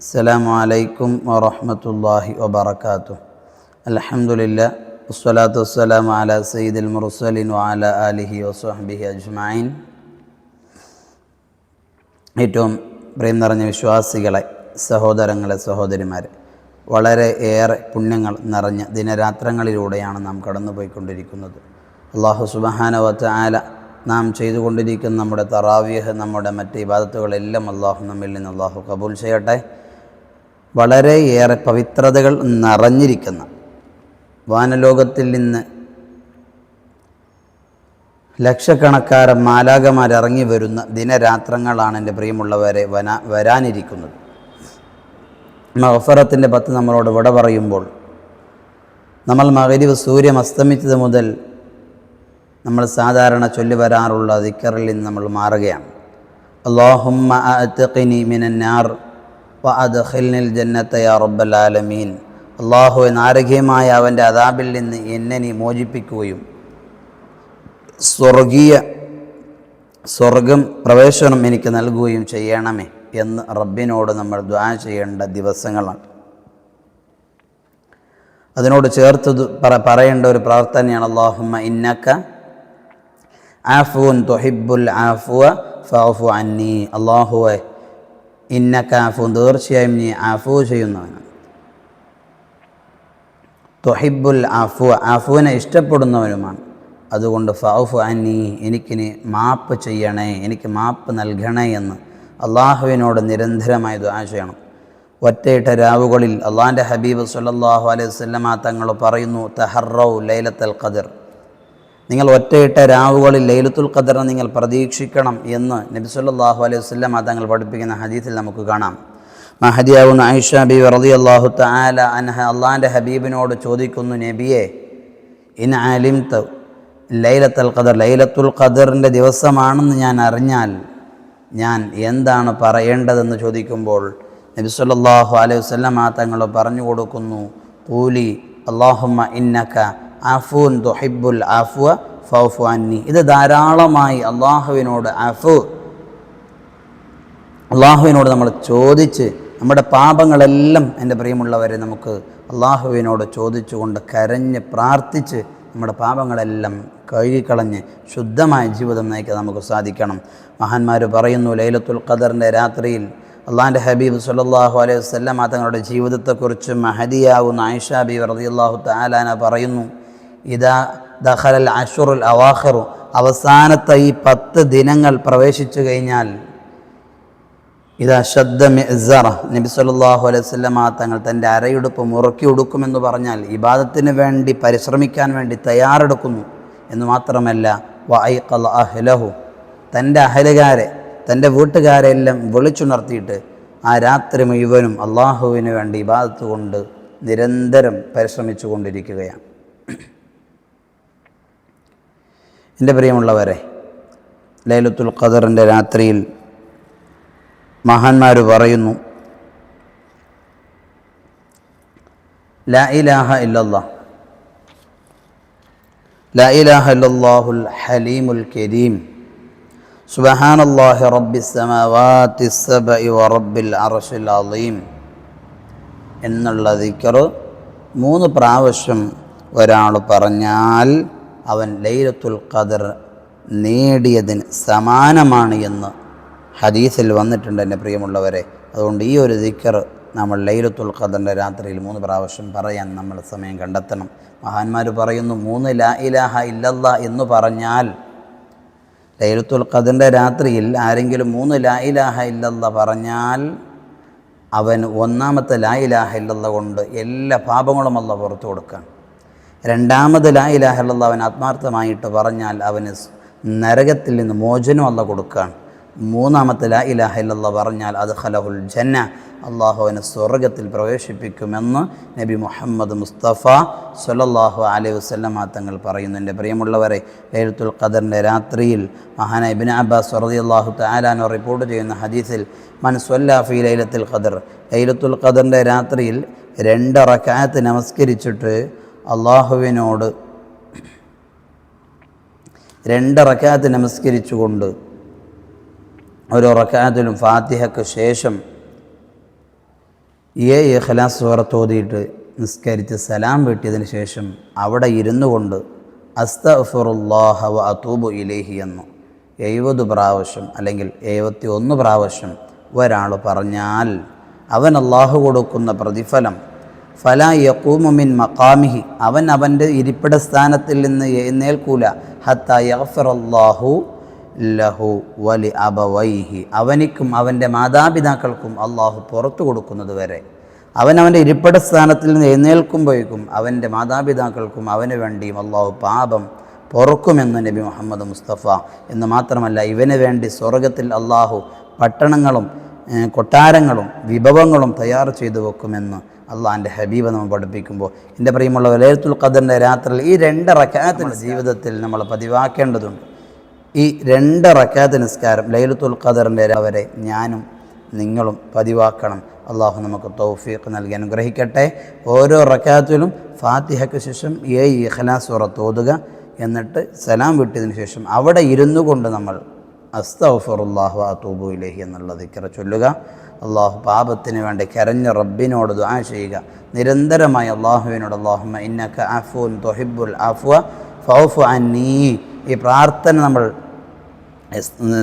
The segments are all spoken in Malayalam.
السلام عليكم ورحمة الله وبركاته الحمد لله والصلاة والسلام على سيد المرسلين وعلى آله وصحبه أجمعين ഏറ്റവും പ്രിയം നിറഞ്ഞ വിശ്വാസികളെ സഹോദരങ്ങളെ സഹോദരിമാരെ വളരെ ഏറെ പുണ്യങ്ങൾ നിറഞ്ഞ ദിനരാത്രങ്ങളിലൂടെയാണ് നാം കടന്നുപോയിക്കൊണ്ടിരിക്കുന്നത് അള്ളാഹു സുബഹാനവത്ത് ആല നാം ചെയ്തുകൊണ്ടിരിക്കുന്ന നമ്മുടെ തറാവിയഹ് നമ്മുടെ മറ്റ് ഇബാദത്തുകളെല്ലാം അള്ളാഹു നമ്മിൽ നിന്ന് അള്ളാഹു കബൂൽ ചെയ്യട്ടെ വളരെയേറെ പവിത്രതകൾ നിറഞ്ഞിരിക്കുന്ന വാനലോകത്തിൽ നിന്ന് ലക്ഷക്കണക്കാരൻ മാലാകമാർ ഇറങ്ങി വരുന്ന ദിനരാത്രങ്ങളാണ് എന്റെ പ്രിയമുള്ളവരെ വന വരാനിരിക്കുന്നത്. മഹഫറത്തിന്റെ പത്ത് നമ്മളോട് വിട പറയുമ്പോൾ നമ്മൾ മകരിവ് സൂര്യൻ അസ്തമിച്ചത് മുതൽ നമ്മൾ സാധാരണ ചൊല്ലി വരാറുള്ള ദിക്കറിൽ നിന്ന് നമ്മൾ മാറുകയാണ്. അള്ളാഹുമ്മ മിനന്നാർ വ അദ്ഖിൽനിൽ ജന്നത്ത യാ റബ്ബൽ ആലമീൻ. അള്ളാഹു നാരകീയമായ അവന്റെ അതാബിൽ നിന്ന് എന്നെ നീ മോചിപ്പിക്കുകയും സ്വർഗീയ സ്വർഗം പ്രവേശനം എനിക്ക് നൽകുകയും ചെയ്യണമേ എന്ന് റബ്ബിനോട് നമ്മൾ ദ്വാ ചെയ്യേണ്ട ദിവസങ്ങളാണ്. അതിനോട് ചേർത്ത് പറ- പറയേണ്ട ഒരു പ്രാർത്ഥനയാണ് അള്ളാഹുമ്മ ഇന്നക്ക ആഫുൻ തൊഹിബുൽ ആഫുവ ഫാഫു അന്നി. അള്ളാഹുവെ ആഫുൻ തീർച്ചയായും നീ ആഫു ചെയ്യുന്നവനാണ്. തൊഹിബുൽ ആഫു ആഫുവിനെ ഇഷ്ടപ്പെടുന്നവനുമാണ്. അതുകൊണ്ട് ഫൗഫു അനി എനിക്കിനി മാപ്പ് ചെയ്യണേ എനിക്ക് മാപ്പ് നൽകണേ എന്ന് അള്ളാഹുവിനോട് നിരന്തരമായി ദുആ ചെയ്യണം. ഒറ്റയിട്ട രാവുകളിൽ അള്ളാഹിന്റെ ഹബീബ് സുല്ലാഹു അലൈഹി വസല്ലമ തങ്ങൾ പറയുന്നു തഹറൗ ലൈലത്തൽ ഖദർ. നിങ്ങൾ ഒറ്റയിട്ട രാവുകളിൽ ലൈലത്തുൽ ഖദറിനെ നിങ്ങൾ പ്രതീക്ഷിക്കണം എന്ന് നബി സല്ലല്ലാഹു അലൈഹി വസ്ലം തങ്ങൾ പഠിപ്പിക്കുന്ന ഹദീസിൽ നമുക്ക് കാണാം. മഹദിയാവുന്ന ഐഷ ബി റതി അള്ളാഹു താല അൻഹ അള്ളാഹിന്റെ ഹബീബിനോട് ചോദിക്കുന്നു നബിയെ ഇൻ അലിം ത ലൈലത്തൽ ഖദർ ലൈലത്തുൽ ഖദറിന്റെ ദിവസമാണെന്ന് ഞാൻ അറിഞ്ഞാൽ ഞാൻ എന്താണ് പറയേണ്ടതെന്ന് ചോദിക്കുമ്പോൾ നബി സല്ലല്ലാഹു അലൈഹി വസല്ലമ തങ്ങൾ പറഞ്ഞു കൊടുക്കുന്നു കൂലി അള്ളാഹുമ്മ ഇന്നക അഫൂൻ ദുഹിബുൽ അഫുവ ഫൗഫു അന്നി. ഇത് ധാരാളമായി അള്ളാഹുവിനോട് അഫു. അള്ളാഹുവിനോട് നമ്മൾ ചോദിച്ച് നമ്മുടെ പാപങ്ങളെല്ലാം എന്റെ പ്രിയമുള്ളവരെ നമുക്ക് അള്ളാഹുവിനോട് ചോദിച്ചുകൊണ്ട് കരഞ്ഞ് പ്രാർത്ഥിച്ച് നമ്മുടെ പാപങ്ങളെല്ലാം കഴുകിക്കളഞ്ഞ് ശുദ്ധമായ ജീവിതം നയിക്കാൻ നമുക്ക് സാധിക്കണം. മഹാന്മാർ പറയുന്നു ലൈലത്തുൽ ഖദറിന്റെ രാത്രിയിൽ അള്ളാഹിന്റെ ഹബീബ് സല്ലല്ലാഹു അലൈഹി വസല്ലം തങ്ങളുടെ ജീവിതത്തെക്കുറിച്ച് മഹദിയാവുന്ന ആയിഷ ബി അള്ളാഹു താലാന പറയുന്നു ഇതാ ദഹലൽ അഷുറുൽ അവാഹറു അവസാനത്തെ ഈ പത്ത് ദിനങ്ങൾ പ്രവേശിച്ചു കഴിഞ്ഞാൽ ഇത് ശബ്ദ മിസറ നബി അലൈഹി വസല്ലമ തങ്ങൾ തന്റെ അരയുടുപ്പ് മുറുക്കി ഉടുക്കുമെന്ന് പറഞ്ഞാൽ ഇബാദത്തിന് വേണ്ടി പരിശ്രമിക്കാൻ വേണ്ടി തയ്യാറെടുക്കുന്നു. എന്ന് മാത്രമല്ല വൈഖൽ അഹ്ലഹു. തന്റെ അഹലുകാരെ തന്റെ വീട്ടുകാരെ എല്ലാം വിളിച്ചുണർത്തിയിട്ട് ആ രാത്രി മുഴുവനും അള്ളാഹുവിന് വേണ്ടി ഇബാദത്ത് കൊണ്ട് നിരന്തരം പരിശ്രമിച്ചു കൊണ്ടിരിക്കുകയാണ്. എന്റെ പ്രിയമുള്ളവരെ ലൈലത്തുൽ ഖദറിന്റെ രാത്രിയിൽ മഹാന്മാർ പറയുന്നു ലാ ഇലാഹ ഇല്ലല്ലാ ലാ ഇലാഹ ഇല്ലല്ലാഹുൽ ഹലീമുൽ കരീം റബ്ബിസ് സമാവാതി സബഇ വ റബ്ബിൽ അർശിൽ അളീം എന്നുള്ള ദിക്കർ മൂന്ന് പ്രാവശ്യം ഒരാൾ പറഞ്ഞാൽ അവൻ ലൈലത്തുൽ ഖദർ നേടിയതിന് സമാനമാണ് എന്ന് ഹദീസിൽ വന്നിട്ടുണ്ട് എന്റെ പ്രിയമുള്ളവരെ. അതുകൊണ്ട് ഈ ഒരു ദിക്കർ നമ്മൾ ലൈലത്തുൽ ഖദറിന്റെ രാത്രിയിൽ മൂന്ന് പ്രാവശ്യം പറയാൻ നമ്മൾ സമയം കണ്ടെത്തണം. മഹാന്മാർ പറയുന്നു മൂന്ന് ലാ ഇലാഹ ഇല്ലല്ല എന്ന് പറഞ്ഞാൽ ലൈലത്തുൽ ഖദറിന്റെ രാത്രിയിൽ ആരെങ്കിലും മൂന്ന് ലാ ഇലാഹ ഇല്ലല്ല പറഞ്ഞാൽ അവൻ ഒന്നാമത്തെ ലാ ഇലാഹ ഇല്ലല്ല കൊണ്ട് എല്ലാ പാപങ്ങളും അല്ല പുറത്തു കൊടുക്കാൻ രണ്ടാമത് ലാ ഇലാഹ ഇല്ലല്ല അവൻ ആത്മാർത്ഥമായിട്ട് പറഞ്ഞാൽ അവന് നരകത്തിൽ നിന്ന് മോചനം അല്ല കൊടുക്കുകയാണ്. മൂന്നാമത്തെ ലാ ഇലാഹ ഇല്ലല്ല പറഞ്ഞാൽ അത് ഖലഹുൽ ജന്ന അള്ളാഹു അവനെ സ്വർഗത്തിൽ പ്രവേശിപ്പിക്കുമെന്ന് നബി മുഹമ്മദ് മുസ്തഫ സല്ലല്ലാഹു അലൈഹി വസല്ലമ തങ്ങൾ പറയുന്നു എന്റെ പ്രിയമുള്ളവരെ ലൈലത്തുൽ ഖദറിന്റെ രാത്രിയിൽ മഹാന ഇബിൻ അബ്ബാസ് റളിയല്ലാഹു തആലാനോ റിപ്പോർട്ട് ചെയ്യുന്ന ഹദീസിൽ മൻ ലൈലത്തുൽ ഖദർ ലൈലത്തുൽ ഖദറിന്റെ രാത്രിയിൽ രണ്ട് റക്കാത്ത് നമസ്കരിച്ചിട്ട് അള്ളാഹുവിനോട് രണ്ട് റക്കാത്ത് നമസ്കരിച്ചുകൊണ്ട് ഓരോ റക്കാത്തിലും ഫാത്തിഹയ്ക്ക് ശേഷം ഏ ഇഖലാസ് സൂറത്ത് ഓതിയിട്ട് നിസ്കരിച്ച് സലാം വെട്ടിയതിന് ശേഷം അവിടെ ഇരുന്നു കൊണ്ട് അസ്തഫുറുല്ലാഹ വ അതൂബു ഇലേഹി എന്നു എഴുപത് പ്രാവശ്യം അല്ലെങ്കിൽ എഴുപത്തി ഒന്ന് പ്രാവശ്യം ഒരാൾ പറഞ്ഞാൽ അവൻ അള്ളാഹു കൊടുക്കുന്ന പ്രതിഫലം ഫല യക്കൂമുമിൻ മക്കാമിഹി അവൻ അവന്റെ ഇരിപ്പിട സ്ഥാനത്തിൽ നിന്ന് എഴുന്നേൽക്കൂല. ഹത്ത ലഹു വലി അബവൈഹി. അവനിക്കും അവന്റെ മാതാപിതാക്കൾക്കും അള്ളാഹു പുറത്തു കൊടുക്കുന്നത് വരെ. അവൻ അവന്റെ ഇരിപ്പിട സ്ഥാനത്തിൽ നിന്ന് എഴുന്നേൽക്കുമ്പോഴേക്കും അവന്റെ മാതാപിതാക്കൾക്കും അവന് വേണ്ടിയും അള്ളാഹു പാപം പൊറുക്കുമെന്ന് നബി മുഹമ്മദ് മുസ്തഫ. എന്ന് മാത്രമല്ല ഇവന് വേണ്ടി സ്വർഗത്തിൽ അള്ളാഹു പട്ടണങ്ങളും കൊട്ടാരങ്ങളും വിഭവങ്ങളും തയ്യാർ ചെയ്തു വെക്കുമെന്ന് അള്ളാഹിന്റെ ഹബീബ് നമ്മൾ പഠിപ്പിക്കുമ്പോൾ. എന്റെ പ്രിയമുള്ള ലൈലത്തുൽ ഖദറിന്റെ രാത്രിയിൽ ഈ രണ്ട് റക്കാത്തിന്റെ ജീവിതത്തിൽ നമ്മൾ പതിവാക്കേണ്ടതുണ്ട്. ഈ രണ്ട് റക്കാത്ത് നിസ്കാരം ലൈലത്തുൽ ഖദറിന്റെ അവരെ ഞാനും നിങ്ങളും പതിവാക്കണം. അള്ളാഹു നമുക്ക് തൗഫീഖ് നൽകി അനുഗ്രഹിക്കട്ടെ. ഓരോ റക്കാത്തിലും ഫാത്തിഹയ്ക്ക് ശേഷം ഏ ഇഖലാസ് ഉറത്തോതുക എന്നിട്ട് സലാം വിട്ടതിന് ശേഷം അവിടെ ഇരുന്നു കൊണ്ട് നമ്മൾ അസ്തഫറുല്ലാഹു അത്തൂബു ഇലഹി എന്നുള്ള ദിക്കറ ചൊല്ലുക. അള്ളാഹു പാപത്തിന് വേണ്ടി കരഞ്ഞ റബ്ബിനോട് ദുആ ചെയ്യുക. നിരന്തരമായി അള്ളാഹുവിനോട് അള്ളാഹുമ ഇന്നക്ക അഫുൻ തൊഹിബുൽ അഫ്വ ഫൗഫു അന്നീ. ഈ പ്രാർത്ഥന നമ്മൾ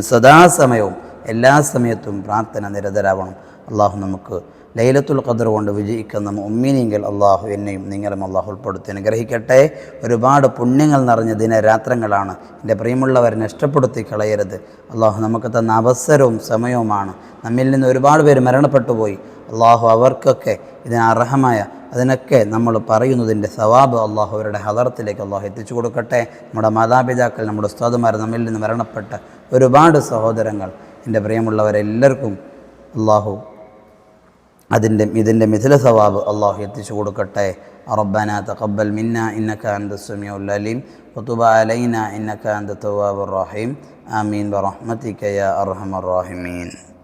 സദാസമയവും എല്ലാ സമയത്തും പ്രാർത്ഥന നിരതരാവണം. അള്ളാഹു നമുക്ക് ലൈലത്തുൽ ഖദർ കൊണ്ട് വിജയിക്കുന്ന ഉമ്മീനെങ്കിൽ അള്ളാഹു എന്നെയും നിങ്ങളും അള്ളാഹു ഉൾപ്പെടുത്തി അനുഗ്രഹിക്കട്ടെ. ഒരുപാട് പുണ്യങ്ങൾ നിറഞ്ഞ ദിനരാത്രങ്ങളാണ് എന്റെ പ്രിയമുള്ളവരെ നഷ്ടപ്പെടുത്തി കളയരുത്. അള്ളാഹു നമുക്ക് തന്ന അവസരവും സമയവുമാണ്. നമ്മിൽ നിന്ന് ഒരുപാട് പേര് മരണപ്പെട്ടു പോയി. അള്ളാഹു അവർക്കൊക്കെ ഇതിന് അർഹമായ അതിനൊക്കെ നമ്മൾ പറയുന്നതിന്റെ സവാബ് അള്ളാഹു അവരുടെ ഹദർത്തിലേക്ക് അള്ളാഹു എത്തിച്ചു കൊടുക്കട്ടെ. നമ്മുടെ മാതാപിതാക്കൾ നമ്മുടെ ഉസ്താദുമാർ നമ്മിൽ നിന്ന് മരണപ്പെട്ട ഒരുപാട് സഹോദരങ്ങൾ. എന്റെ പ്രിയമുള്ളവരെല്ലാവർക്കും അള്ളാഹു അതിന്റെ ഇതിന്റെ മിഥില സവാബ് അള്ളാഹു എത്തിച്ചു കൊടുക്കട്ടെ. റബ്ബന തഖബ്ബൽ മിന്ന ഇന്നക അന്ത സമീഉൽ അലീം. വതുബ അലൈന ഇന്നക അന്ത റഹീം. ആമീൻ. ബറഹ്മതിക യാ അർഹമർ റഹീമീൻ.